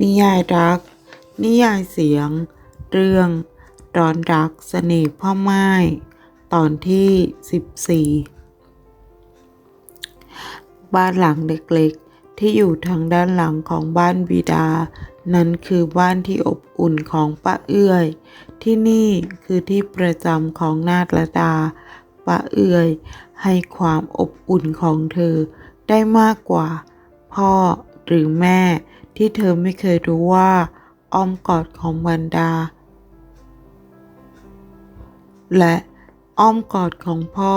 นิยายรัก นิยายเสียง เรื่องดอนรักเสน่ห์พ่อไม้ ตอนที่ 14 บ้านหลังเล็กๆ ที่อยู่ทางด้านหลังของบ้านบิดา นั้นคือบ้านที่อบอุ่นของป้าเอื้อย ที่นี่คือที่ประจำของนาฏระดาป้าเอื้อย ให้ความอบอุ่นของเธอได้มากกว่า พ่อหรือแม่ ที่เธอไม่เคยรู้ว่าอ้อมกอดของบรรดา และอ้อมกอดของพ่อ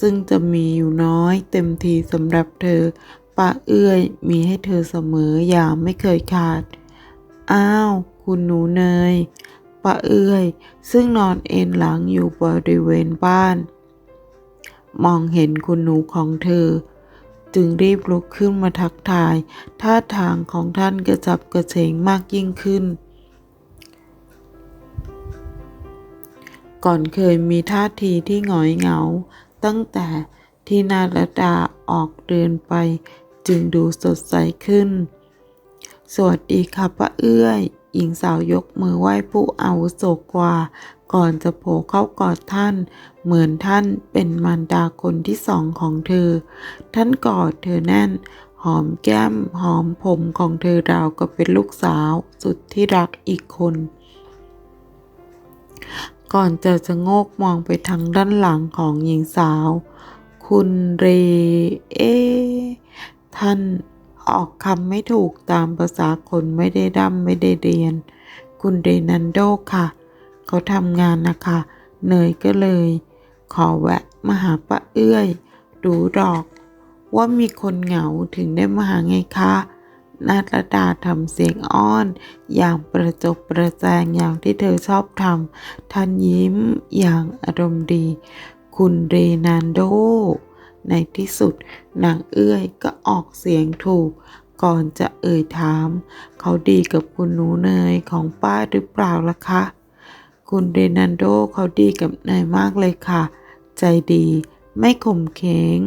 ซึ่งจะมีอยู่น้อยเต็มทีสำหรับเธอป้าเอื้อยมีให้เธอเสมออย่างไม่เคยขาด อ้าว คุณหนูเนยป้าเอื้อย ซึ่งนอนเอนหลังอยู่บริเวณบ้าน มองเห็นคุณหนูของเธอ จึงรีบลุกขึ้นมาทักทาย ท่าทางของท่านกระจับกระเฉงมากยิ่งขึ้น ก่อนเคยมีท่าทีที่หงอยเหงา ตั้งแต่ที่นารดาออกเดินไป จึงดูสดใสขึ้น สวัสดีค่ะป้าเอื้อย หญิงสาวยกมือไหว้ผู้อาวุโสกว่า ก่อนจะโผล่เข้ากอดท่าน เหมือนท่านเป็นมารดาคนที่สองของเธอ ท่านกอดเธอแน่น หอมแก้ม หอมผมของเธอราวกับเป็นลูกสาว สุดที่รักอีกคน ก่อนจะจะโงกมองไปทางด้านหลังของหญิงสาว คุณเร เอ ท่านออกคำไม่ถูกตามภาษาคนไม่ได้ร่ำไม่ได้เรียน คุณเรนันโดค่ะ เขาทำงานนะคะเนยก็เลย ขอแวะมาหาป้าเอื้อยดูดอก ว่ามีคนเหงาถึงได้มาหาไงคะนาฏดาทำเสียงอ้อน อย่างประจบประแจงอย่างที่เธอชอบทำท่านยิ้มอย่างอารมณ์ดี คุณเรนันโด ในที่สุดนางเอื้อยก็ออกเสียงถูก ก่อนจะเอ่ยถาม เขาดีกับคุณหนูเนยของป้าหรือเปล่าล่ะคะ คุณเรนันโดเขาดีกับเนยมากเลยค่ะ ใจดีไม่ข่มเหง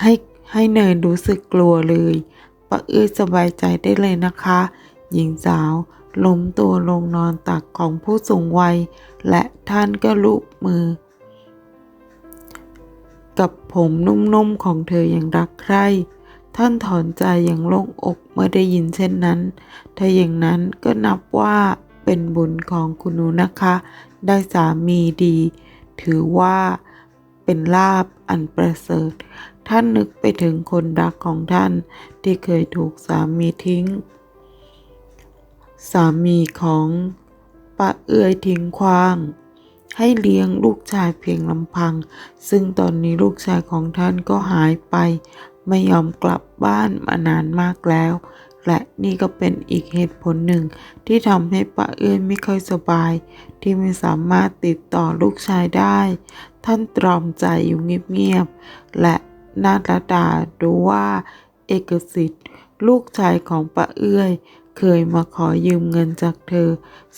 ให้ให้เนยรู้สึกกลัวเลยป้าเอื้อสบายใจได้เลยนะคะ หญิงสาวล้มตัวลงนอนตักของผู้สูงวัย และท่านก็ลุกมือ กับผมนุ่มๆของเธออย่างรักใคร่ ท่านถอนใจอย่างโล่งอกเมื่อได้ยินเช่นนั้น ถ้าอย่างนั้นก็นับว่า เป็นบุญของคุณหนูนะคะ ได้สามีดี ถือว่าเป็นลาบอันประเสริฐ ท่านนึกไปถึงคนรักของท่านที่เคยถูกสามีทิ้ง สามีของป้าเอื้อยทิ้งขว้าง ให้เลี้ยงลูกชายเพียงลำพัง ซึ่งตอนนี้ลูกชายของท่านก็หายไป ไม่ยอมกลับบ้านมานานมากแล้ว และนี่ก็เป็นอีกเหตุผลหนึ่ง ที่ทำให้ป้าเอื้อยไม่ค่อยสบาย ที่ไม่สามารถติดต่อลูกชายได้ ท่านตรอมใจอยู่เงียบๆ และนาฏดารู้ว่า เอกสิทธิ์ ลูกชายของป้าเอื้อย เคยมาขอยืมเงินจากเธอ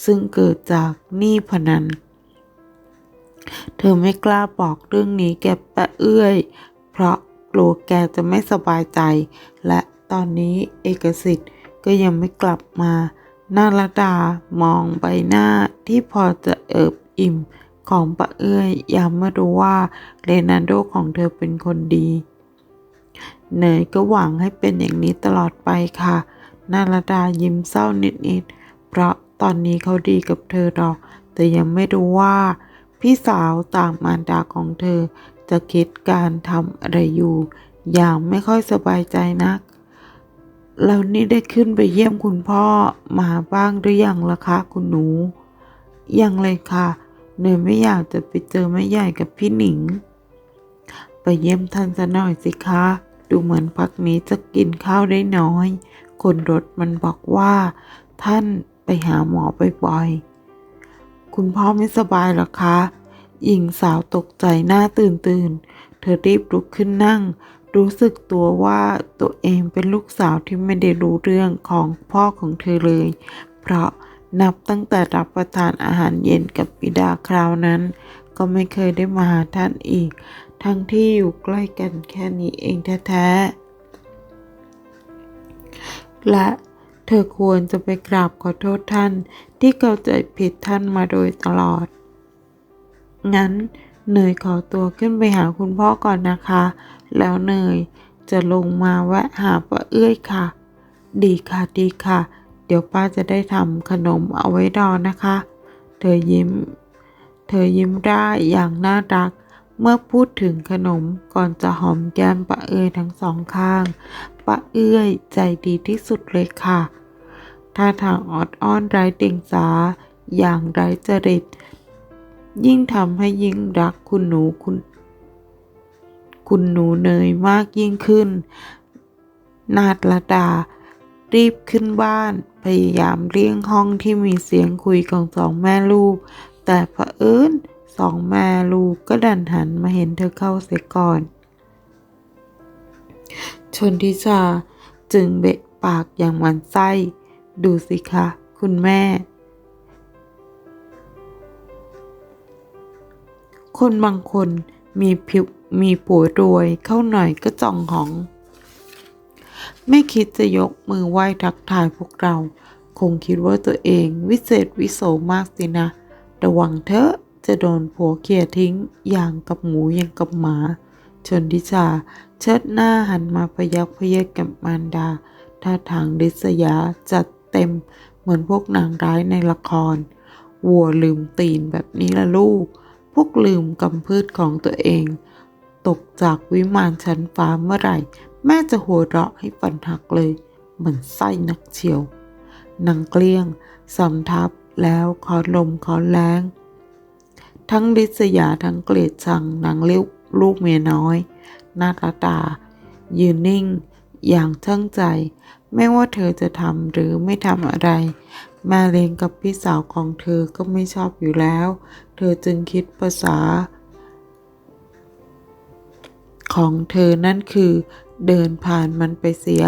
ซึ่งเกิดจากหนี้พนัน เธอไม่กล้าบอกเรื่องนี้แกป้าเอื้อย เพราะกลัวแกจะไม่สบายใจและ ตอนนี้เอกสิทธิ์ก็ยังไม่กลับมา นาลดามองใบหน้าที่พอจะเอิบอิ่มของป้าเอื้อยยังไม่รู้ว่าเรนันโดของเธอเป็นคนดีเนยก็หวังให้เป็นอย่างนี้ตลอดไปค่ะ นาลดายิ้มเศร้านิดๆ เพราะตอนนี้เขาดีกับเธอหรอก แต่ยังไม่รู้ว่า พี่สาวต่างมารดาของเธอจะคิดการทำอะไรอยู่ อย่างไม่ค่อยสบายใจนัก แล้วนี่ได้ขึ้นไปเยี่ยมคุณพ่อมาบ้างหรือยังล่ะคะคุณหนู ยังเลยค่ะเนยไม่อยากจะไปเจอแม่ใหญ่กับพี่หนิง ไปเยี่ยมท่านซะหน่อยสิคะ ดูเหมือนพักนี้จะกินข้าวได้น้อย คนรถมันบอกว่า ท่านไปหาหมอบ่อยๆ คุณพ่อไม่สบายหรอคะ หญิงสาวตกใจหน้าตื่นตื่น เธอรีบลุกขึ้นนั่ง รู้สึกตัวว่าตัวเองเป็นลูกสาวที่ไม่ได้รู้เรื่องของพ่อของเธอเลย เพราะนับตั้งแต่รับประทานอาหารเย็นกับบิดาคราวนั้น ก็ไม่เคยได้มาหาท่านอีก ทั้งที่อยู่ใกล้กันแค่นี้เองแท้ๆ และเธอควรจะไปกราบขอโทษท่านที่เข้าใจผิดท่านมาโดยตลอด งั้นเนยขอตัวขึ้นไปหาคุณพ่อก่อนนะคะ แล้วเนย จะลงมาแวะหาป้าเอื้อยค่ะ ดีค่ะดีค่ะ เดี๋ยวป้าจะได้ทำขนมเอาไว้รอนะคะ เธอยิ้ม เธอยิ้มได้อย่างน่ารัก เมื่อพูดถึงขนมก่อนจะหอมแก้มป้าเอื้อยทั้งสองข้างป้าเอื้อยใจดีที่สุดเลยค่ะท่าทางออดอ้อนไร้เดียงสา อย่างไร้จริต ยิ่งทำให้ยิ่งรักคุณหนูคุณ คุณหนูเนยมากยิ่งขึ้น นาดละดา รีบขึ้นบ้าน พยายามเลี่ยงห้องที่มีเสียงคุยของสองแม่ลูก แต่เผอิญสองแม่ลูกก็ดันหันมาเห็นเธอเข้าเสียก่อน ชนทิชาจึงเบะปากอย่างหมันไส้ ดูสิคะ คุณแม่ คนบางคนมีผิว มีผัวรวยเข้าหน่อยก็จองหอง ไม่คิดจะยกมือไหว้ทักทายพวกเรา คงคิดว่าตัวเองวิเศษวิโสมากสินะ ระวังเถอะจะโดนผัวเขี่ยทิ้งอย่างกับหมูอย่างกับหมา ชนทิชาเชิดหน้าหันมาพยักพยกกับมารดา ท่าทางดิษยาจัดเต็มเหมือนพวกนางร้ายในละคร วัวลืมตีนแบบนี้ละลูก พวกลืมกำพืชของตัวเอง ตกจากวิมานชั้นฟ้าเมื่อไหร่ แม่จะหัวเราะให้ฟันหักเลย เหมือนไส้นักเชียวนางเกลี้ยงสำทับแล้วขอลมขอแรงทั้งดิษยาทั้งเกลียดชังนางเลี้ยวลูกเมียน้อยนาตาตา ยืนนิ่ง อย่างช่างใจ ไม่ว่าเธอจะทำหรือไม่ทำอะไร แม่เลงกับพี่สาวของเธอก็ไม่ชอบอยู่แล้ว เธอจึงคิดภาษา ของเธอนั่นคือ เดินผ่านมันไปเสีย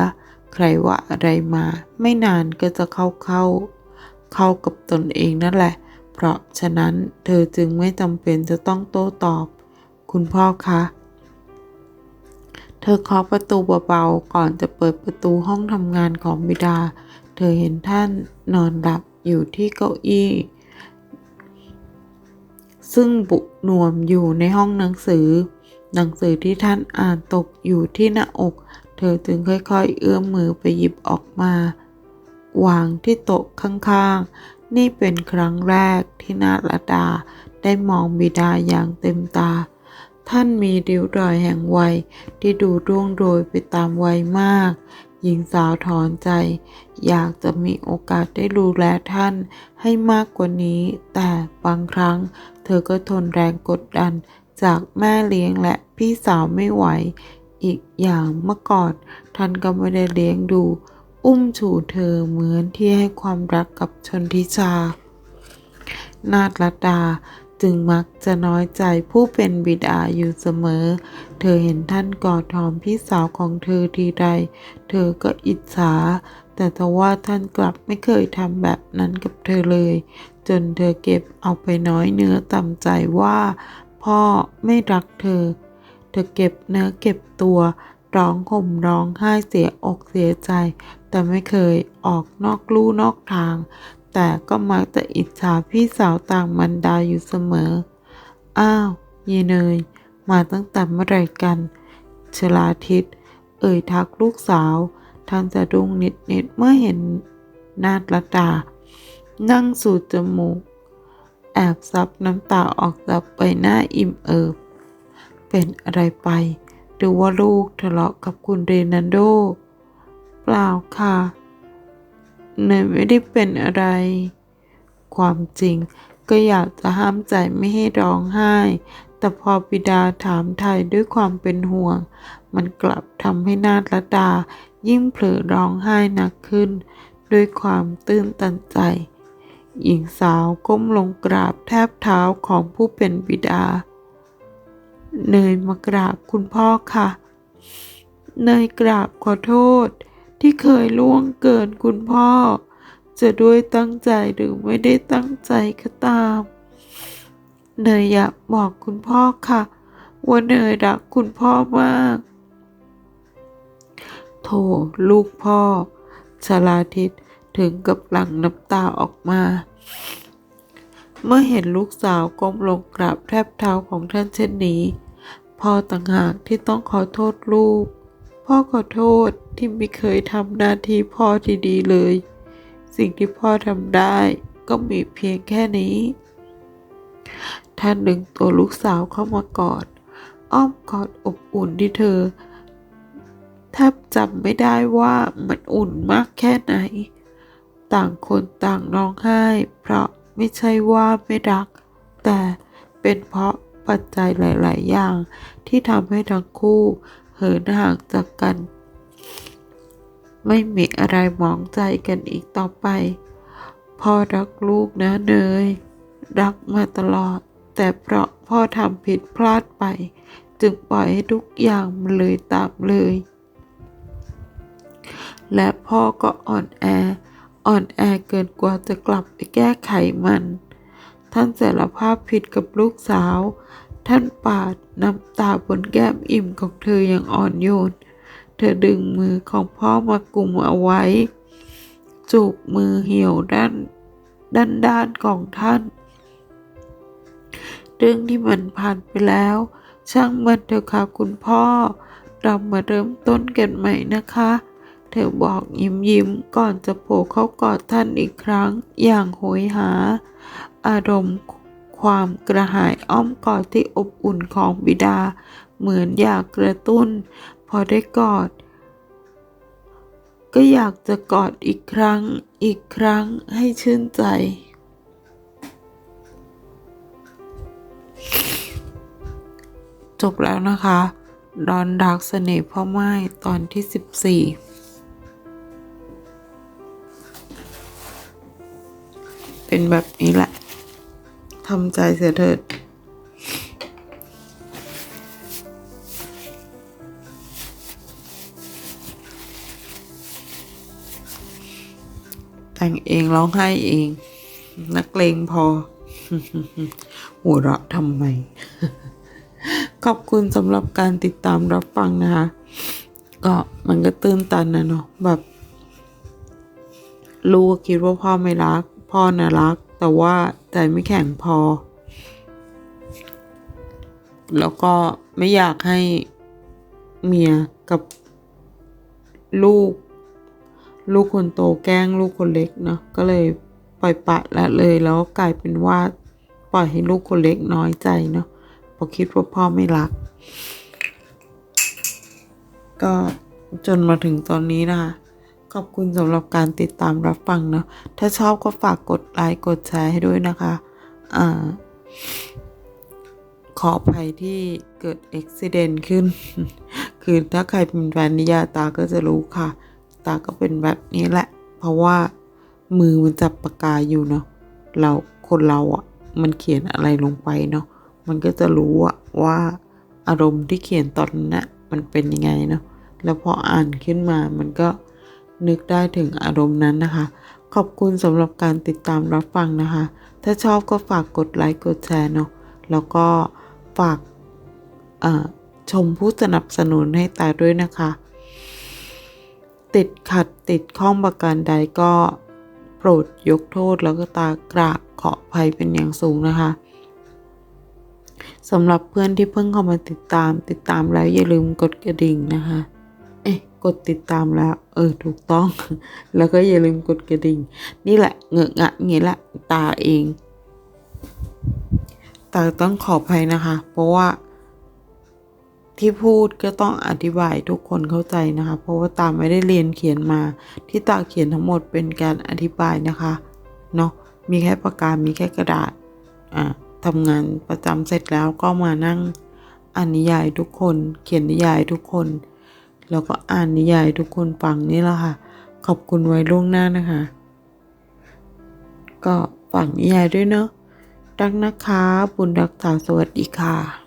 ใครว่าอะไรมา ไม่นานก็จะเข้าเข้า เข้ากับตนเองนั่นแหละ เพราะฉะนั้นเธอจึงไม่จำเป็นจะต้องโต้ตอบ คุณพ่อคะ เธอเคาะประตูเบาๆก่อนจะเปิดประตูห้องทำงานของบิดา เธอเห็นท่านนอนหลับอยู่ที่เก้าอี้ซึ่งบุนวมอยู่ในห้องหนังสือ หนังสือที่ท่านอ่านตกอยู่ที่หน้าอก เธอจึงค่อยๆ เอื้อมมือไปหยิบออกมา วางที่โต๊ะข้างๆ นี่เป็นครั้งแรกที่นาลดาได้มองบิดาอย่างเต็มตา ท่านมีริ้วรอยแห่งวัยที่ดูร่วงโรยไปตามวัยมาก หญิงสาวถอนใจ อยากจะมีโอกาสได้ดูแลท่านให้มากกว่านี้ แต่บางครั้งเธอก็ทนแรงกดดัน จากแม่เลี้ยงและพี่สาวไม่ไหว อีกอย่างเมื่อก่อนท่านก็ไม่ได้เลี้ยงดู อุ้มชูเธอเหมือนที่ให้ความรักกับชนทิชา นาฏรัดาจึงมักจะน้อยใจผู้เป็นบิดาอยู่เสมอ เธอเห็นท่านกอดหอมพี่สาวของเธอทีใด เธอก็อิจฉา แต่ทว่าท่านกลับไม่เคยทำแบบนั้นกับเธอเลย จนเธอเก็บเอาไปน้อยเนื้อต่ำใจว่า พ่อไม่รักเธอ เธอเก็บเนื้อเก็บตัวร้องห่มร้องไห้เสียอกเสียใจ แต่ไม่เคยออกนอกลู่นอกทาง แต่ก็มักจะอิจฉาพี่สาวต่างมันดาอยู่เสมอ อ้าวเยเนย มาตั้งแต่เมื่อไหรกัน ชลาทิศ เอ่ยทักลูกสาวท่านจะดุ้งนิดนิดๆเมื่อเห็นนาฏลดานั่งสูดจมูก แอบซับน้ำตาออกจากใบหน้าอิ่มเอิบ เป็นอะไรไป หรือว่าลูกทะเลาะกับคุณเรนันโด เปล่าค่ะเนยไม่ได้เป็นอะไร ความจริงก็อยากจะห้ามใจไม่ให้ร้องไห้ แต่พอบิดาถามไทยด้วยความเป็นห่วง มันกลับทำให้นาฏลดา ยิ่งเผลอร้องไห้หนักขึ้น ด้วยความตื้นตันใจ หญิงสาวก้มลงกราบแทบเท้าของผู้เป็นบิดา เนยมากราบคุณพ่อค่ะ เนยกราบขอโทษที่เคยล่วงเกินคุณพ่อ จะด้วยตั้งใจหรือไม่ได้ตั้งใจก็ตาม เนยอยากบอกคุณพ่อค่ะ ว่าเนยรักคุณพ่อมากโถลูกพ่อชลาทิศ ถึงกับหลั่งน้ำตาออกมา เมื่อเห็นลูกสาวก้มลงกราบแทบเท้าของท่านเช่นนี้ พ่อต่างหากที่ต้องขอโทษลูก พ่อขอโทษที่ไม่เคยทำหน้าที่พ่อที่ดีเลย สิ่งที่พ่อทำได้ก็มีเพียงแค่นี้ ท่านดึงตัวลูกสาวเข้ามากอด อ้อมกอดอบอุ่นที่เธอแทบจำไม่ได้ว่ามันอุ่นมากแค่ไหน ต่างคนต่างร้องไห้ เพราะไม่ใช่ว่าไม่รัก แต่เป็นเพราะปัจจัยหลาย ๆ อย่าง ที่ทำให้ทั้งคู่ เหินห่างจากกัน ไม่มีอะไรหมองใจกันอีกต่อไปพ่อรักลูกนะเนย รักมาตลอด แต่เพราะพ่อทำผิดพลาดไป จึงปล่อยให้ทุกอย่างมันเลยตามเลย และพ่อก็อ่อนแอ อ่อนแอเกินกว่าจะกลับไปแก้ไขมัน ท่านสารภาพผิดกับลูกสาว ท่านปาดน้ำตาบนแก้มอิ่มของเธออย่างอ่อนโยน เธอดึงมือของพ่อมากลุ่มเอาไว้ จูบมือเหี่ยวด้าน ด้านด้านของท่าน เรื่องที่มันผ่านไปแล้ว ช่างมันเถอะค่ะคุณพ่อ เรามาเริ่มต้นกันใหม่นะคะ เธอบอกยิ้มยิ้มๆก่อนจะโผล่เข้ากอดท่านอีกครั้งอย่างโหยหา อารมณ์ความกระหายอ้อมกอดที่อบอุ่นของบิดา เหมือนอยากกระตุ้น พอได้กอด ก็อยากจะกอดอีกครั้งอีกครั้งให้ชื่นใจจบแล้วนะคะ ดอนดักเสน่ห์พ่อไม้ตอนที่ 14 เป็นแบบนี้แหละทำใจเสียเถิดแต่งเองร้องไห้เอง นักเลงพอหัวเราะทำไม ขอบคุณสำหรับการติดตามรับฟังนะคะ ก็มันก็ตื้นตันนะเนาะแบบ ลูกคิดว่าพ่อไม่รัก พ่อน่ะรัก แต่ว่าใจไม่แข็งพอ แล้วก็ไม่อยากให้เมียกับลูก ลูกคนโตแกล้งลูกคนเล็กเนาะก็เลยปล่อยปะละเลยแล้วกลายเป็นว่าปล่อยให้ลูกคนเล็กน้อยใจเนาะเพอคิดว่าพ่อไม่รัก ก็จนมาถึงตอนนี้นะคะ ขอบคุณสำหรับการติดตามรับฟังเนาะถ้าชอบก็ฝากกดไลค์กดแชร์ให้ด้วยนะคะอ่าขออภัยที่เกิดอุบิเหตุขึ้น คือถ้าใครเป็นแฟนนิยาตาก็จะรู้ค่ะ ตาก็เป็นแบบนี้แหละ เพราะว่ามือมันจับปากกาอยู่เนาะเราคนเราอะ่ะ มันเขียนอะไรลงไปเนาะมันก็จะรู้อะว่าอารมณ์ที่เขียนตอนนั้นนะมันเป็นยังไงเนาะแล้วพออ่านขึ้นมามันก็ นึกได้ถึงอารมณ์นั้นนะคะ ขอบคุณสำหรับการติดตามรับฟังนะคะ ถ้าชอบก็ฝากกดไลค์กดแชร์เนาะแล้วก็ฝากชมผู้สนับสนุนให้ตาด้วยนะคะ ติดขัดติดข้องประการใดก็โปรดยกโทษแล้วก็ตากราบขออภัยเป็นอย่างสูงนะคะสำหรับเพื่อนที่เพิ่งเข้ามาติดตามติดตามแล้วอย่าลืมกดกระดิ่งนะคะ กดติดตามแล้ว เออ ถูกต้อง แล้วก็อย่าลืมกดกระดิ่ง นี่แหละเงอะงะอย่างนี้แหละตาเอง ตาต้องขออภัยนะคะ เพราะว่า ที่พูดก็ต้องอธิบายทุกคนเข้าใจนะคะ เพราะว่าตาไม่ได้เรียนเขียนมา ที่ตาเขียนทั้งหมดเป็นการอธิบายนะคะเนาะมีแค่ปากกา มีแค่กระดาษ อ่าทำงานประจำเสร็จแล้วก็มานั่งอ่านนิยายทุกคน เขียนนิยายทุกคน แล้วก็อ่านนิยายทุกคนฟังนี่แหละค่ะ ขอบคุณไว้ล่วงหน้านะคะ ก็ฝากนิยายด้วยเนาะรักนะคะ บุญรักษาสวัสดีค่ะ